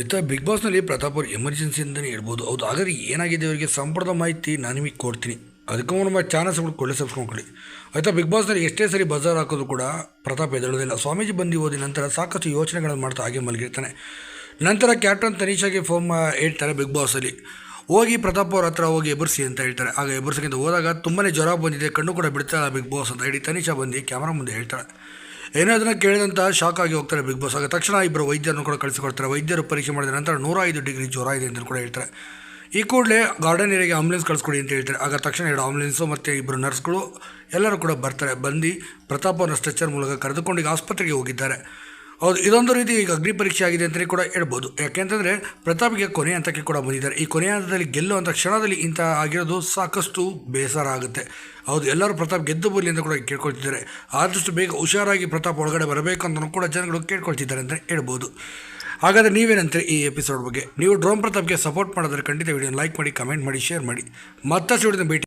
ಇತ್ತ ಬಿಗ್ ಬಾಸ್ನಲ್ಲಿ ಪ್ರತಾಪ್ ಅವ್ರ ಎಮರ್ಜೆನ್ಸಿ ಅಂತಲೇ ಹೇಳ್ಬೋದು ಹೌದು ಆದರೆ ಏನಾಗಿದೆ ಅವರಿಗೆ ಸಂಪೂರ್ಣ ಮಾಹಿತಿ ನಾನು ನಿಮಗೆ ಕೊಡ್ತೀನಿ. ಅದಕ್ಕೆ ನಮ್ಮ ಚಾನಲ್ಸ್ಗಳು ಕೊಳ್ಳೆ ಸಬ್ಸ್ಕೊಂಡ್ಕೊಳ್ಳಿ ಆಯಿತಾ ಬಿಗ್ ಬಾಸ್ನಲ್ಲಿ ಎಷ್ಟೇ ಸರಿ ಬಜಾರ್ ಹಾಕೋದು ಕೂಡ ಪ್ರತಾಪ್ ಎದ್ದೇಳೋದಿಲ್ಲ ಸ್ವಾಮೀಜಿ ಬಂದು ಹೋದ ನಂತರ ಸಾಕಷ್ಟು ಯೋಚನೆಗಳನ್ನು ಮಾಡ್ತಾ ಹಾಗೆ ಮಲಗಿರ್ತಾನೆ. ನಂತರ ಕ್ಯಾಪ್ಟನ್ ತನಿಷಾಗೆ ಫೋನ್ ಹೇಳ್ತಾರೆ ಬಿಗ್ ಬಾಸಲ್ಲಿ ಹೋಗಿ ಪ್ರತಾಪ್ ಅವ್ರ ಹತ್ರ ಹೋಗಿ ಎಬರ್ಸಿ ಅಂತ ಹೇಳ್ತಾರೆ. ಆಗ ಎಬರ್ಸಿಗಿಂತ ಹೋದಾಗ ತುಂಬಾ ಜ್ವರ ಬಂದಿದೆ, ಕಣ್ಣು ಕೂಡ ಬಿಡ್ತಾ ಬಿಗ್ ಬಾಸ್ ಅಂತ ಹೇಳಿ ತನಿಷಾ ಬಂದು ಕ್ಯಾಮ್ರಾ ಮುಂದೆ ಹೇಳ್ತಾಳೆ. ಏನೋ ಅದನ್ನು ಕೇಳಿದಂತ ಶಾಕ್ ಆಗಿ ಹೋಗ್ತಾರೆ ಬಿಗ್ ಬಾಸ್ ಆಗ ತಕ್ಷಣ ಇಬ್ಬರು ವೈದ್ಯರನ್ನು ಕೂಡ ಕಳಿಸಿಕೊಡ್ತಾರೆ. ವೈದ್ಯರು ಪರೀಕ್ಷೆ ಮಾಡಿದ ನಂತರ ನೂರ ಐದು ಡಿಗ್ರಿ ಜ್ವರ ಇದೆ ಅಂತ ಕೂಡ ಹೇಳ್ತಾರೆ. ಈ ಕೂಡಲೇ ಗಾರ್ಡನ್ ಏರಿಯಾಗೆ ಆಂಬುಲೆನ್ಸ್ ಕಳಿಸ್ಕೊಡಿ ಅಂತ ಹೇಳ್ತಾರೆ. ಆಗ ತಕ್ಷಣ ಎರಡು ಆಂಬುಲೆನ್ಸು ಮತ್ತು ಇಬ್ಬರು ನರ್ಸ್ಗಳು ಎಲ್ಲರೂ ಕೂಡ ಬರ್ತಾರೆ. ಬಂದು ಅವರ ಸ್ಟ್ರೆಚರ್ ಮೂಲಕ ಕರೆದುಕೊಂಡು ಆಸ್ಪತ್ರೆಗೆ ಹೋಗಿದ್ದಾರೆ. ಹೌದು, ಇದೊಂದು ರೀತಿ ಈಗ ಅಗ್ನಿ ಪರೀಕ್ಷೆ ಆಗಿದೆ ಅಂತಲೇ ಕೂಡ ಹೇಳ್ಬೋದು. ಯಾಕೆಂತಂದರೆ ಪ್ರತಾಪ್ಗೆ ಕೊನೆ ಹಂತಕ್ಕೆ ಕೂಡ ಬಂದಿದ್ದಾರೆ. ಈ ಕೊನೆಯ ಹಂತದಲ್ಲಿ ಗೆಲ್ಲುವಂಥ ಕ್ಷಣದಲ್ಲಿ ಇಂಥ ಆಗಿರೋದು ಸಾಕಷ್ಟು ಬೇಸರ ಆಗುತ್ತೆ. ಹೌದು, ಎಲ್ಲರೂ ಪ್ರತಾಪ್ ಗೆದ್ದು ಬರಲಿ ಅಂತ ಕೂಡ ಕೇಳ್ಕೊಳ್ತಿದ್ದಾರೆ. ಆದಷ್ಟು ಬೇಗ ಹುಷಾರಾಗಿ ಪ್ರತಾಪ್ ಒಳಗಡೆ ಬರಬೇಕು ಅಂತ ಕೂಡ ಜನಗಳು ಕೇಳ್ಕೊಳ್ತಿದ್ದಾರೆ ಅಂತ ಹೇಳ್ಬೋದು. ಹಾಗಾದರೆ ನೀವೇನಂತೀರಿ ಈ ಎಪಿಸೋಡ್ ಬಗ್ಗೆ? ನೀವು ಡ್ರೋನ್ ಪ್ರತಾಪ್ಗೆ ಸಪೋರ್ಟ್ ಮಾಡಿದ್ರೆ ಖಂಡಿತ ವಿಡಿಯೋ ಲೈಕ್ ಮಾಡಿ ಕಮೆಂಟ್ ಮಾಡಿ ಶೇರ್ ಮಾಡಿ. ಮತ್ತಷ್ಟು ವಿಡಿಯೋ ಭೇಟಿ